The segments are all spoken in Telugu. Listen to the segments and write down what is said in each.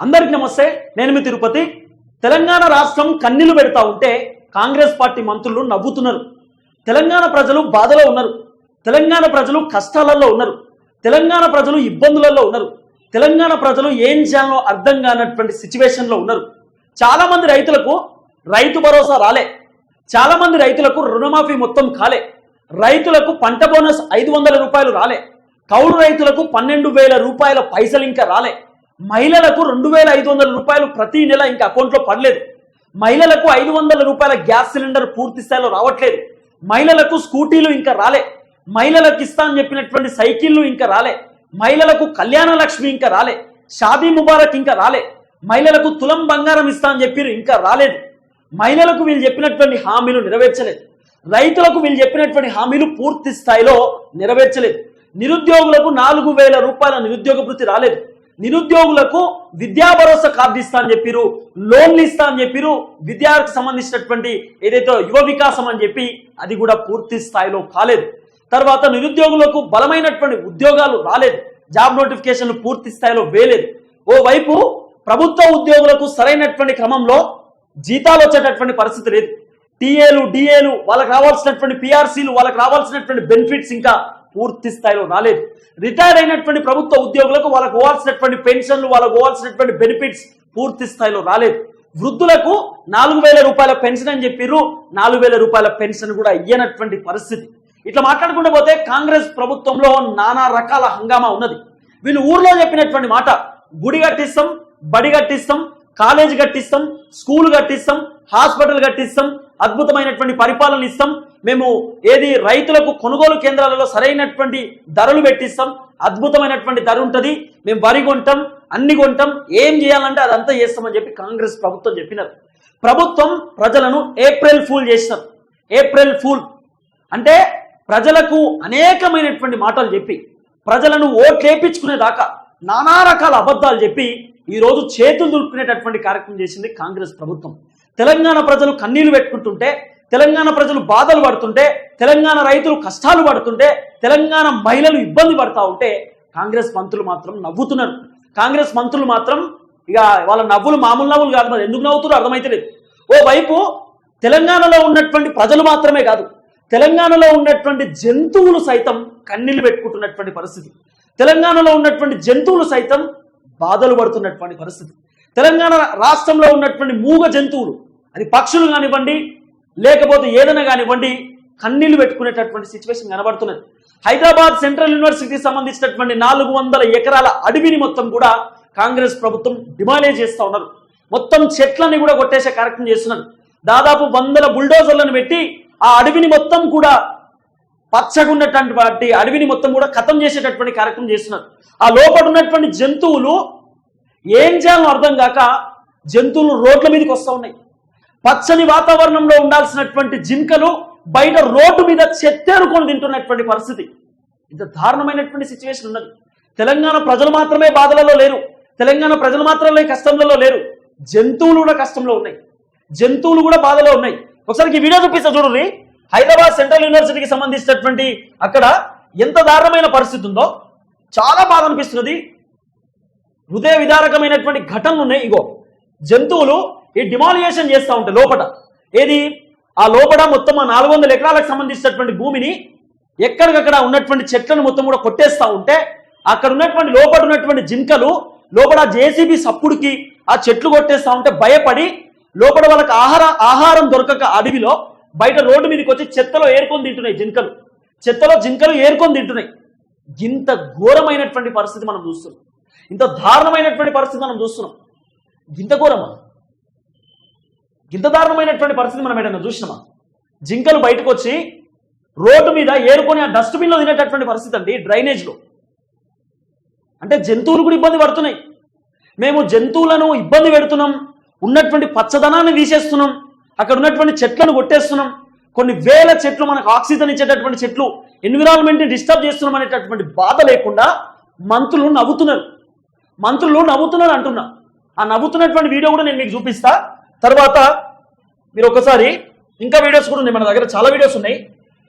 అందరికి నమస్తే నేను మీ తిరుపతి. తెలంగాణ రాష్ట్రం కన్నీళ్ళు పెడతా ఉంటే కాంగ్రెస్ పార్టీ మంత్రులు నవ్వుతున్నారు. తెలంగాణ ప్రజలు బాధలో ఉన్నారు. తెలంగాణ ప్రజలు కష్టాలలో ఉన్నారు. తెలంగాణ ప్రజలు ఇబ్బందులలో ఉన్నారు. తెలంగాణ ప్రజలు ఏం చేయాలో అర్థం కానటువంటి సిచ్యువేషన్లో ఉన్నారు. చాలామంది రైతులకు రైతు భరోసా రాలే. చాలామంది రైతులకు రుణమాఫీ మొత్తం కాలే. రైతులకు పంట బోనస్ ఐదు వందల రూపాయలు రాలే. కౌలు రైతులకు పన్నెండు వేల రూపాయల పైసలు ఇంకా రాలే. మహిళలకు రెండు వేల ఐదు వందల రూపాయలు ప్రతి నెల ఇంకా అకౌంట్లో పడలేదు. మహిళలకు ఐదు వందల రూపాయల గ్యాస్ సిలిండర్ పూర్తి స్థాయిలో రావట్లేదు. మహిళలకు స్కూటీలు ఇంకా రాలే. మహిళలకు ఇస్తా అని చెప్పినటువంటి సైకిళ్ళు ఇంకా రాలే. మహిళలకు కళ్యాణ లక్ష్మి ఇంకా రాలే. షాదీ ముబారక్ ఇంకా రాలే. మహిళలకు తులం బంగారం ఇస్తా అని చెప్పి ఇంకా రాలేదు. మహిళలకు వీళ్ళు చెప్పినటువంటి హామీలు నెరవేర్చలేదు. రైతులకు వీళ్ళు చెప్పినటువంటి హామీలు పూర్తి స్థాయిలో నెరవేర్చలేదు. నిరుద్యోగులకు నాలుగు వేల రూపాయల నిరుద్యోగ వృత్తి రాలేదు. నిరుద్యోగులకు విద్యా భరోసా కార్డు ఇస్తా అని చెప్పిరు లోన్లు ఇస్తా అని చెప్పిరు విద్యార్థికి సంబంధించినటువంటి ఏదైతే యువ వికాసం అని చెప్పి అది కూడా పూర్తి స్థాయిలో కాలేదు. తర్వాత నిరుద్యోగులకు బలమైనటువంటి ఉద్యోగాలు రాలేదు. జాబ్ నోటిఫికేషన్లు పూర్తి స్థాయిలో వేయలేదు. ఓవైపు ప్రభుత్వ ఉద్యోగులకు సరైనటువంటి క్రమంలో జీతాలు వచ్చేటటువంటి పరిస్థితి లేదు. టీఏలు డిఏలు వాళ్ళకి రావాల్సినటువంటి పిఆర్సీలు వాళ్ళకి రావాల్సినటువంటి బెనిఫిట్స్ ఇంకా పూర్తి స్థాయిలో రాలేదు రిటైర్ అయినటువంటి ప్రభుత్వ ఉద్యోగులకు వాళ్ళకు పోవాల్సినటువంటి పెన్షన్లు వాళ్ళకు పోవాల్సినటువంటి బెనిఫిట్స్ పూర్తి స్థాయిలో రాలేదు వృద్ధులకు నాలుగు వేల రూపాయల పెన్షన్ అని చెప్పిర్రు నాలుగు వేల రూపాయల పెన్షన్ కూడా ఇయ్యనటువంటి పరిస్థితి. ఇట్లా మాట్లాడుకుంటూ పోతే కాంగ్రెస్ ప్రభుత్వంలో నానా రకాల హంగామా ఉన్నది. వీళ్ళు ఊర్లో చెప్పినటువంటి మాట గుడి కట్టిస్తాం బడి కట్టిస్తాం కాలేజ్ కట్టిస్తాం స్కూల్ కట్టిస్తాం హాస్పిటల్ కట్టిస్తాం అద్భుతమైనటువంటి పరిపాలన ఇస్తాం. మేము ఏది రైతులకు కొనుగోలు కేంద్రాలలో సరైనటువంటి ధరలు పెట్టిస్తాం. అద్భుతమైనటువంటి ధర ఉంటుంది. మేము వరి కొంటాం అన్ని కొంటాం. ఏం చేయాలంటే అదంతా చేస్తామని చెప్పి కాంగ్రెస్ ప్రభుత్వం చెప్పినారు. ప్రభుత్వం ప్రజలను ఏప్రిల్ ఫూల్ చేసినారు. April fool. అంటే ప్రజలకు అనేకమైనటువంటి మాటలు చెప్పి ప్రజలను ఓట్లేపించుకునేదాకా నానా రకాల అబద్ధాలు చెప్పి ఈరోజు చేతులు దులుపుకునేటటువంటి కార్యక్రమం చేసింది కాంగ్రెస్ ప్రభుత్వం. తెలంగాణ ప్రజలు కన్నీళ్ళు పెట్టుకుంటుంటే తెలంగాణ ప్రజలు బాధలు పడుతుంటే తెలంగాణ రైతులు కష్టాలు పడుతుంటే తెలంగాణ మహిళలు ఇబ్బంది పడతా ఉంటే కాంగ్రెస్ మంత్రులు మాత్రం నవ్వుతున్నారు. కాంగ్రెస్ మంత్రులు మాత్రం ఇక వాళ్ళ నవ్వులు మామూలు నవ్వులు కాదు మరి ఎందుకు నవ్వుతారో అర్థమైతలేదు. ఓ వైపు తెలంగాణలో ఉన్నటువంటి ప్రజలు మాత్రమే కాదు తెలంగాణలో ఉన్నటువంటి జంతువులు సైతం కన్నీళ్ళు పెట్టుకుంటున్నటువంటి పరిస్థితి. తెలంగాణలో ఉన్నటువంటి జంతువులు సైతం బాధలు పడుతున్నటువంటి పరిస్థితి. తెలంగాణ రాష్ట్రంలో ఉన్నటువంటి మూగ జంతువులు అది పక్షులు కానివ్వండి లేకపోతే ఏదైనా కానివ్వండి కన్నీళ్ళు పెట్టుకునేటటువంటి సిచ్యువేషన్ కనబడుతున్నది. హైదరాబాద్ సెంట్రల్ యూనివర్సిటీకి సంబంధించినటువంటి నాలుగు వందల ఎకరాల అడవిని మొత్తం కూడా కాంగ్రెస్ ప్రభుత్వం డిమాలేజ్ చేస్తూ ఉన్నారు మొత్తం చెట్లని కూడా కొట్టేసే కార్యక్రమం చేస్తున్నారు దాదాపు వందల బుల్డోజర్లను పెట్టి ఆ అడవిని మొత్తం కూడా పచ్చగున్నటువంటి వాటి అడవిని మొత్తం కూడా ఖతం చేసేటటువంటి కార్యక్రమం చేస్తున్నారు ఆ లోపల ఉన్నటువంటి జంతువులు ఏం చేయాలో అర్థం కాక జంతువులు రోడ్ల మీదకి వస్తూ ఉన్నాయి. పచ్చని వాతావరణంలో ఉండాల్సినటువంటి జింకలు బయట రోడ్డు మీద చెత్తేరుకొని తింటున్నటువంటి పరిస్థితి. ఇంత దారుణమైనటువంటి సిచ్యువేషన్ ఉన్నది. తెలంగాణ ప్రజలు మాత్రమే బాధలలో లేరు. తెలంగాణ ప్రజలు మాత్రమే కష్టంలో లేరు. జంతువులు కూడా కష్టంలో ఉన్నాయి. జంతువులు కూడా బాధలో ఉన్నాయి. ఒకసారి ఈ వీడియో చూపిస్తా చూడండి. హైదరాబాద్ సెంట్రల్ యూనివర్సిటీకి సంబంధించినటువంటి అక్కడ ఎంత దారుణమైన పరిస్థితి ఉందో చాలా బాధ అనిపిస్తున్నది. హృదయ విదారకమైనటువంటి ఘటనలు ఉన్నాయి. ఇగో జంతువులు ఈ డిమాలియేషన్ చేస్తూ ఉంటాయి లోపట. ఏది? ఆ లోపల మొత్తం ఆ నాలుగు వందల ఎకరాలకు సంబంధించినటువంటి భూమిని ఎక్కడికక్కడ ఉన్నటువంటి చెట్లను మొత్తం కూడా కొట్టేస్తూ ఉంటే అక్కడ ఉన్నటువంటి లోపల ఉన్నటువంటి జింకలు లోపల జేసీబీ సప్పుడుకి ఆ చెట్లు కొట్టేస్తూ ఉంటే భయపడి లోపల వాళ్ళకి ఆహార ఆహారం దొరకక అడవిలో బయట రోడ్డు మీదకి వచ్చి చెత్తలో ఏరుకొని తింటున్నాయి జింకలు. చెత్తలో జింకలు ఏరుకొని తింటున్నాయి. ఇంత ఘోరమైనటువంటి పరిస్థితి మనం చూస్తున్నాం. ఇంత దారుణమైనటువంటి పరిస్థితి మనం చూస్తున్నాం. ఇంత ఘోరమా? ఇంత దారుణమైనటువంటి పరిస్థితి మనం ఏదైనా చూసినామా? జింకలు బయటకు వచ్చి రోడ్డు మీద ఏరుకొని ఆ డస్ట్బిన్లో తినేటటువంటి పరిస్థితి అండి డ్రైనేజ్లో. అంటే జంతువులు కూడా ఇబ్బంది పడుతున్నాయి. మేము జంతువులను ఇబ్బంది పెడుతున్నాం ఉన్నటువంటి పచ్చదనాన్ని తీసేస్తున్నాం అక్కడ ఉన్నటువంటి చెట్లను కొట్టేస్తున్నాం కొన్ని వేల చెట్లు మనకు ఆక్సిజన్ ఇచ్చేటటువంటి చెట్లు ఎన్విరాన్మెంట్ని డిస్టర్బ్ చేస్తున్నాం అనేటటువంటి బాధ లేకుండా మంత్రులు నవ్వుతున్నారు. మంత్రులు నవ్వుతున్నారు అంటున్నా. ఆ నవ్వుతున్నటువంటి వీడియో కూడా నేను మీకు చూపిస్తా. తర్వాత మీరు ఒకసారి ఇంకా వీడియోస్ కూడా ఉన్నాయి మన దగ్గర చాలా వీడియోస్ ఉన్నాయి.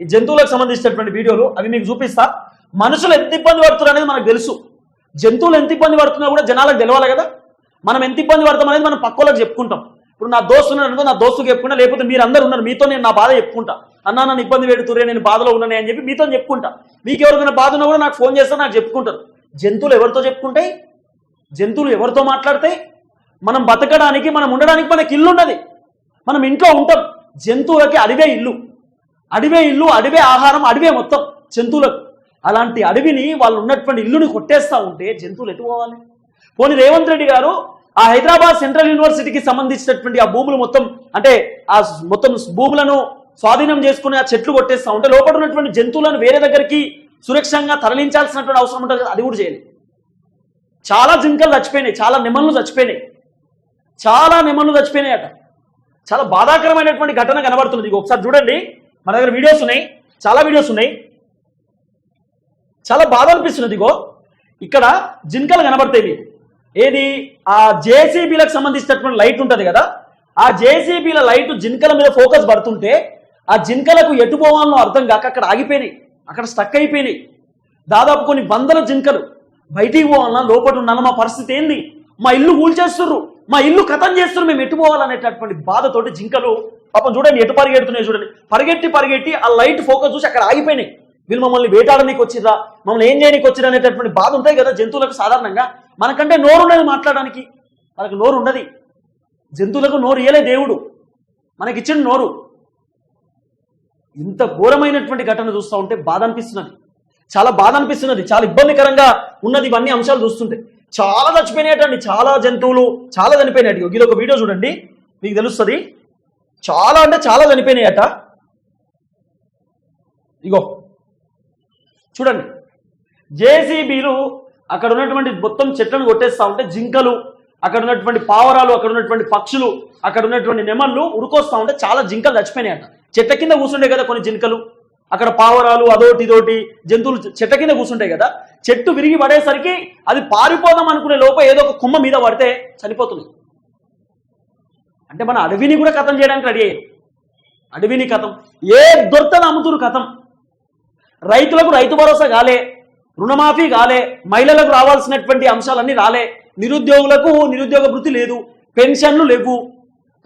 ఈ జంతువులకు సంబంధించినటువంటి వీడియోలు అవి మీకు చూపిస్తా. మనుషులు ఎంత ఇబ్బంది పడుతున్నారు అనేది మనకు తెలుసు. జంతువులు ఎంత ఇబ్బంది పడుతున్నా కూడా జనాలకు తెలవాలి కదా. మనం ఎంత ఇబ్బంది పడతాం అనేది మనం పక్కలకు చెప్పుకుంటాం. ఇప్పుడు నా దోస్తు ఉన్నాడు నా దోస్తుకు చెప్పుకుంటా లేకపోతే మీరు అందరు ఉన్నారు మీతో నేను నా బాధ చెప్పుకుంటా. అన్నా నన్ను ఇబ్బంది పెడుతురే నేను బాధలో ఉన్నాను అని చెప్పి మీతో చెప్పుకుంటా. మీకు ఎవరికైనా బాధ ఉన్నా కూడా నాకు ఫోన్ చేస్తే నాకు చెప్పుకుంటారు. జంతువులు ఎవరితో చెప్పుకుంటాయి? జంతువులు ఎవరితో మాట్లాడతాయి? మనం బతకడానికి మనం ఉండడానికి మనకి ఇల్లు ఉన్నది. మనం ఇంట్లో ఉంటాం. జంతువులకి అడివే ఇల్లు. అడివే ఇల్లు అడివే ఆహారం అడివే మొత్తం జంతువులకు. అలాంటి అడవిని వాళ్ళు ఉన్నటువంటి ఇల్లుని కొట్టేస్తా ఉంటే జంతువులు ఎటు పోవాలి? పోనీ రేవంత్ రెడ్డి గారు ఆ హైదరాబాద్ సెంట్రల్ యూనివర్సిటీకి సంబంధించినటువంటి ఆ భూములు మొత్తం అంటే ఆ మొత్తం భూములను స్వాధీనం చేసుకుని ఆ చెట్లు కొట్టేస్తా ఉంటే లోపల ఉన్నటువంటి జంతువులను వేరే దగ్గరికి సురక్షంగా తరలించాల్సినటువంటి అవసరం ఉంటుంది అది కూడా చేయలేదు. చాలా జింకలు చచ్చిపోయినాయి చాలా నెమళ్ళు చచ్చిపోయినాయి. చాలా మిమ్మల్ని చచ్చిపోయినాయట. చాలా బాధాకరమైనటువంటి ఘటన కనబడుతుంది ఇగో ఒకసారి చూడండి. మన దగ్గర వీడియోస్ ఉన్నాయి. చాలా వీడియోస్ ఉన్నాయి. చాలా బాధ అనిపిస్తున్నది ఇగో ఇక్కడ జింకలు కనబడతాయి మీకు. ఏది? ఆ జేసీబీలకు సంబంధించినటువంటి లైట్ ఉంటుంది కదా. ఆ జేసీబీల లైట్ జింకల మీద ఫోకస్ పడుతుంటే ఆ జింకలకు ఎటు పోవాలనో అర్థం కాక అక్కడ ఆగిపోయినాయి. అక్కడ స్టక్ అయిపోయినాయి. దాదాపు కొన్ని వందల జింకలు బయటికి పోవాలన్నా లోపల ఉండాలన్నా మా పరిస్థితి ఏంది? మా ఇల్లు కూల్చేస్తుర్రు మా ఇల్లు కథం చేస్తున్నారు మేము ఎటు పోవాలనేటటువంటి బాధతోటి జింకలు పాపం చూడండి ఎటు పరిగెడుతున్నాయి చూడండి. పరిగెట్టి పరిగెట్టి ఆ లైట్ ఫోకస్ చూసి అక్కడ ఆగిపోయినాయి. వీళ్ళు మమ్మల్ని వేటాడనీకి వచ్చిరా మమ్మల్ని ఏం చేయనీకి వచ్చిరా అనేటటువంటి బాధ ఉంటాయి కదా జంతువులకు సాధారణంగా. మనకంటే నోరు ఉన్నది మాట్లాడడానికి. మనకు నోరు ఉండదు జంతువులకు నోరు ఇయలే దేవుడు. మనకిచ్చిన నోరు. ఇంత ఘోరమైనటువంటి ఘటన చూస్తూ ఉంటే బాధ అనిపిస్తున్నది. చాలా బాధ అనిపిస్తున్నది. చాలా ఇబ్బందికరంగా ఉన్నది ఇవన్నీ అంశాలు చూస్తుంటే. చాలా చచ్చిపోయినాయటండి చాలా జంతువులు చాలా చనిపోయినాయి ఇది ఒక వీడియో చూడండి మీకు తెలుస్తుంది. చాలా అంటే చాలా చనిపోయినాయట. ఇగో చూడండి. జేసీబీలు అక్కడ ఉన్నటువంటి మొత్తం చెట్లను కొట్టేస్తా ఉంటే జింకలు అక్కడ ఉన్నటువంటి పావరాలు అక్కడ ఉన్నటువంటి పక్షులు అక్కడ ఉన్నటువంటి నెమళ్ళు ఉరుకొస్తా ఉంటే చాలా జింకలు చచ్చిపోయినాయట. చెట్ల కింద కూర్చుండే కదా కొన్ని జింకలు? అక్కడ పావరాలు అదోటి ఇదోటి జంతువులు చెట్ట కింద కూర్చుంటాయి కదా. చెట్టు విరిగి పడేసరికి అది పారిపోదాం అనుకునే లోప ఏదో ఒక కుమ్మ మీద పడితే చనిపోతుంది. అంటే మన అడవిని కూడా కథం చేయడానికి రెడీ అయ్యారు. అడవిని కథం. ఏ దొరతలు అమ్ముతురు కథం. రైతులకు రైతు భరోసా కాలే రుణమాఫీ కాలే మహిళలకు రావాల్సినటువంటి అంశాలన్నీ రాలే. నిరుద్యోగులకు నిరుద్యోగ వృత్తి లేదు పెన్షన్లు లేవు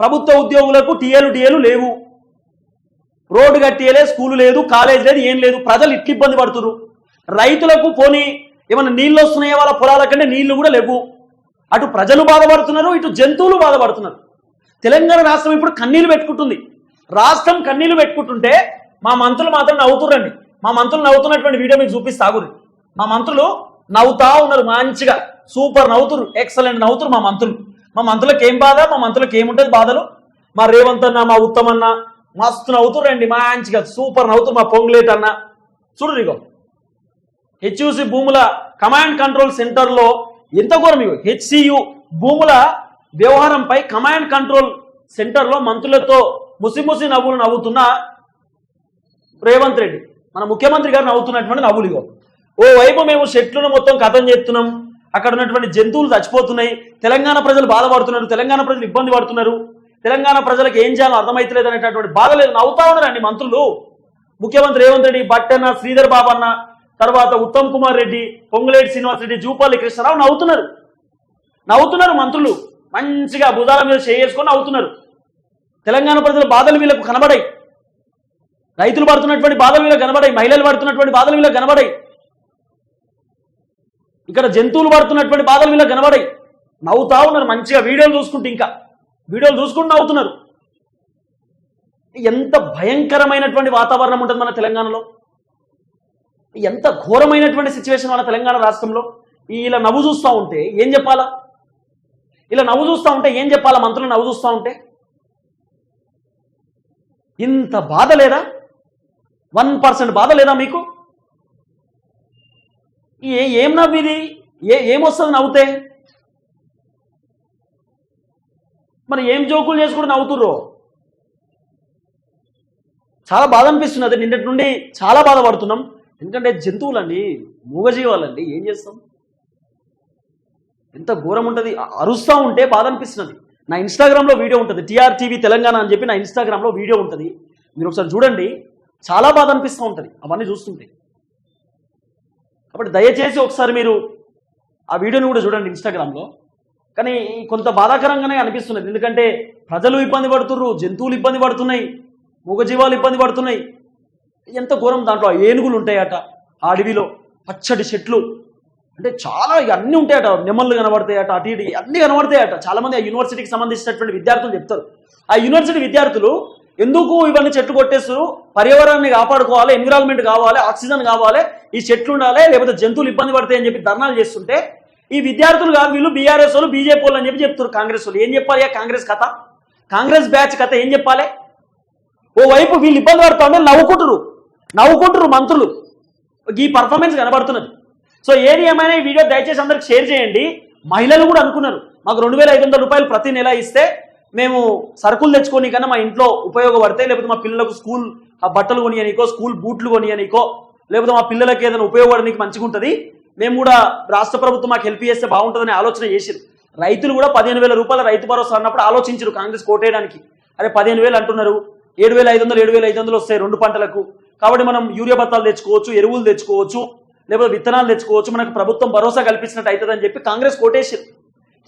ప్రభుత్వ ఉద్యోగులకు టీఏలు డిఏలు లేవు. రోడ్డు కట్టియలే స్కూలు లేదు కాలేజ్ లేదు ఏం లేదు ప్రజలు ఇట్లా ఇబ్బంది పడుతురు రైతులకు పోనీ ఏమైనా నీళ్ళు వస్తున్నాయో వాళ్ళ పొలాల కంటే నీళ్ళు కూడా లేవు. అటు ప్రజలు బాధపడుతున్నారు ఇటు జంతువులు బాధపడుతున్నారు. తెలంగాణ రాష్ట్రం ఇప్పుడు కన్నీళ్ళు పెట్టుకుంటుంది. రాష్ట్రం కన్నీళ్ళు పెట్టుకుంటుంటే మా మంత్రులు మాత్రం నవ్వుతురండి మా మంత్రులు నవ్వుతున్నటువంటి వీడియో మీకు చూపిస్తా మా మంత్రులు నవ్వుతా ఉన్నారు మంచిగా. సూపర్ నవ్వుతురు ఎక్సలెంట్ నవ్వుతురు మా మంత్రులు. మా మంత్రులకు ఏం బాధ మా మంత్రులకు ఏముంటుంది బాధలు? మా రేవంత్ అన్న మా ఉత్తమన్న మస్తు నవ్వుతురండి మంచిగా సూపర్ నవ్వుతురు మా పొంగులేట్ అన్న. చూడు ఇగో హెచ్యూసి భూముల కమాండ్ కంట్రోల్ సెంటర్లో ఎంత ఘోరం ఇగో హెచ్సియు భూముల వ్యవహారంపై కమాండ్ కంట్రోల్ సెంటర్లో మంత్రులతో ముసిముసి నవ్వులు నవ్వుతున్న రేవంత్ రెడ్డి. మన ముఖ్యమంత్రి గారు నవ్వుతున్నటువంటి నవ్వులు ఇగో. ఓ వైపు మేము చెట్లను మొత్తం కథం చేస్తున్నాం. అక్కడ ఉన్నటువంటి జంతువులు చచ్చిపోతున్నాయి. తెలంగాణ ప్రజలు బాధపడుతున్నారు. తెలంగాణ ప్రజలు ఇబ్బంది పడుతున్నారు. తెలంగాణ ప్రజలకు ఏం చేయాలో అర్థమైతలేదు అనేటటువంటి బాధ లేదు. నవ్వుతా ఉన్నారండి మంత్రులు. ముఖ్యమంత్రి రేవంత్ రెడ్డి బట్టన్న శ్రీధర్ బాబు అన్న తర్వాత ఉత్తమ్ కుమార్ రెడ్డి పొంగులేటి శ్రీనివాస్ రెడ్డి జూపల్లి కృష్ణారావు నవ్వుతున్నారు. నవ్వుతున్నారు మంత్రులు. మంచిగా భుజాల మీద చేసుకొని నవ్వుతున్నారు. తెలంగాణ ప్రజల బాధలు వీళ్ళకు కనబడాయి. రైతులు పడుతున్నటువంటి బాధలు వీళ్ళకి కనబడాయి. మహిళలు పడుతున్నటువంటి బాధలు వీళ్ళకి కనబడాయి. ఇక్కడ జంతువులు పడుతున్నటువంటి బాధలు వీళ్ళకి కనబడాయి. నవ్వుతా ఉన్నారు మంచిగా. వీడియోలు చూసుకుంటూ ఇంకా. వీడియోలు చూసుకుంటూ అవుతున్నారు. ఎంత భయంకరమైనటువంటి వాతావరణం ఉంటుంది మన తెలంగాణలో. ఎంత ఘోరమైనటువంటి సిచ్యువేషన్ మన తెలంగాణ రాష్ట్రంలో. ఇలా నవ్వు చూస్తూ ఉంటే ఏం చెప్పాలా? ఇలా నవ్వు చూస్తూ ఉంటే ఏం చెప్పాలా? మంత్రులు నవ్వు చూస్తూ ఉంటే. ఇంత బాధ లేదా? వన్ పర్సెంట్ బాధ లేదా మీకు? ఏ ఏం నవ్వు ఇది ఏ ఏమొస్తుంది నవ్వుతే? మరి ఏం జోకులు చేసుకుంటూ నవ్వుతుర్రు? చాలా బాధ అనిపిస్తున్నది నిన్నటి నుండి చాలా బాధపడుతున్నాం. ఎందుకంటే జంతువులండి మూగజీవాలండి. ఏం చేస్తాం? ఎంత ఘోరం ఉంటుంది. అరుస్తూ ఉంటే బాధ అనిపిస్తున్నది నా ఇన్స్టాగ్రామ్లో వీడియో ఉంటుంది. టీఆర్ టీవీ తెలంగాణ అని చెప్పి నా ఇన్స్టాగ్రామ్లో వీడియో ఉంటుంది. మీరు ఒకసారి చూడండి. చాలా బాధ అనిపిస్తూ ఉంటుంది. అవన్నీ చూస్తుంటే. కాబట్టి దయచేసి ఒకసారి మీరు ఆ వీడియోని కూడా చూడండి ఇన్స్టాగ్రామ్లో. కానీ కొంత బాధాకరంగానే అనిపిస్తున్నది. ఎందుకంటే ప్రజలు ఇబ్బంది పడుతుర్రు జంతువులు ఇబ్బంది పడుతున్నాయి మూగజీవాలు ఇబ్బంది పడుతున్నాయి. ఎంత ఘోరం దాంట్లో ఆ ఏనుగులు ఉంటాయట ఆ అడవిలో పచ్చడి చెట్లు. అంటే చాలా ఇక అన్నీ ఉంటాయట నెమళ్ళు కనబడతాయట అటు ఇటు అన్నీ కనబడతాయట. చాలా మంది ఆ యూనివర్సిటీకి సంబంధించినటువంటి విద్యార్థులు చెప్తారు. ఆ యూనివర్సిటీ విద్యార్థులు ఎందుకు ఇవన్నీ చెట్లు కొట్టేస్తారు? పర్యావరణాన్ని కాపాడుకోవాలి ఎన్విరాన్మెంట్ కావాలి ఆక్సిజన్ కావాలి ఈ చెట్లు ఉండాలి లేకపోతే జంతువులు ఇబ్బంది పడతాయి అని చెప్పి ధర్నాలు చేస్తుంటే ఈ విద్యార్థులు కాదు వీళ్ళు బీఆర్ఎస్ వాళ్ళు బీజేపీ వాళ్ళు అని చెప్పి చెప్తారు కాంగ్రెస్ వాళ్ళు. ఏం చెప్పాలి కాంగ్రెస్ కథ? కాంగ్రెస్ బ్యాచ్ కథ ఏం చెప్పాలి? ఓ వైపు వీళ్ళు ఇబ్బంది పడుతూ నవ్వుకుంటురు నవ్వుకుంటురు మంత్రులు. ఈ పర్ఫార్మెన్స్ కనబడుతున్నది. సో ఏది ఏమైనా ఈ వీడియో దయచేసి అందరికి షేర్ చేయండి. మహిళలు కూడా అనుకున్నారు. మాకు రెండు వేల ఐదు వందల రూపాయలు ప్రతి నెల ఇస్తే మేము సరుకులు తెచ్చుకొని కన్నా మా ఇంట్లో ఉపయోగపడతాయి. లేకపోతే మా పిల్లలకు స్కూల్ ఆ బట్టలు కొనియనికో స్కూల్ బూట్లు కొనియనికో లేకపోతే మా పిల్లలకి ఏదైనా ఉపయోగపడడానికి మంచిగా ఉంటుంది మేము కూడా రాష్ట్ర ప్రభుత్వం మాకు హెల్ప్ చేస్తే బాగుంటుందని ఆలోచన చేసిరు రైతులు కూడా పదిహేను వేల రూపాయల రైతు భరోసా అన్నప్పుడు ఆలోచించరు కాంగ్రెస్ కోటేయడానికి. అరే పదిహేను వేలు అంటున్నారు. ఏడు వేల ఐదు వందలు ఏడు వేల ఐదు వందలు వస్తాయి రెండు పంటలకు. కాబట్టి మనం యూరియా బత్తాలు తెచ్చుకోవచ్చు ఎరువులు తెచ్చుకోవచ్చు లేకపోతే విత్తనాలు తెచ్చుకోవచ్చు. మనకు ప్రభుత్వం భరోసా కల్పించినట్టు అవుతుందని చెప్పి కాంగ్రెస్ కోటేశారు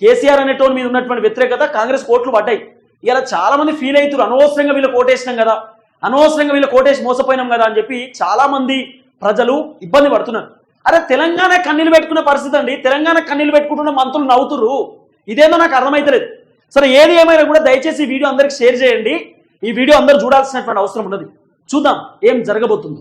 కేసీఆర్ అనేటోని మీద ఉన్నటువంటి వ్యతిరేకత కాంగ్రెస్ కోట్లు పడ్డాయి. ఇలా చాలా మంది ఫీల్ అవుతారు అనవసరంగా వీళ్ళు కోటేసినాం కదా. అనవసరంగా వీళ్ళు కోటేసి మోసపోయినాం కదా అని చెప్పి చాలా మంది ప్రజలు ఇబ్బంది పడుతున్నారు. అరే తెలంగాణ కన్నీళ్ళు పెట్టుకునే పరిస్థితి అండి. తెలంగాణ కన్నీళ్ళు పెట్టుకుంటున్న మంత్రులు నవ్వుతురు ఇదేందో నాకు అర్థమైతలేదు. సరే ఏది ఏమైనా కూడా దయచేసి ఈ వీడియో అందరికి షేర్ చేయండి. ఈ వీడియో అందరూ చూడాల్సినటువంటి అవసరం ఉన్నది. చూద్దాం ఏం జరగబోతుంది.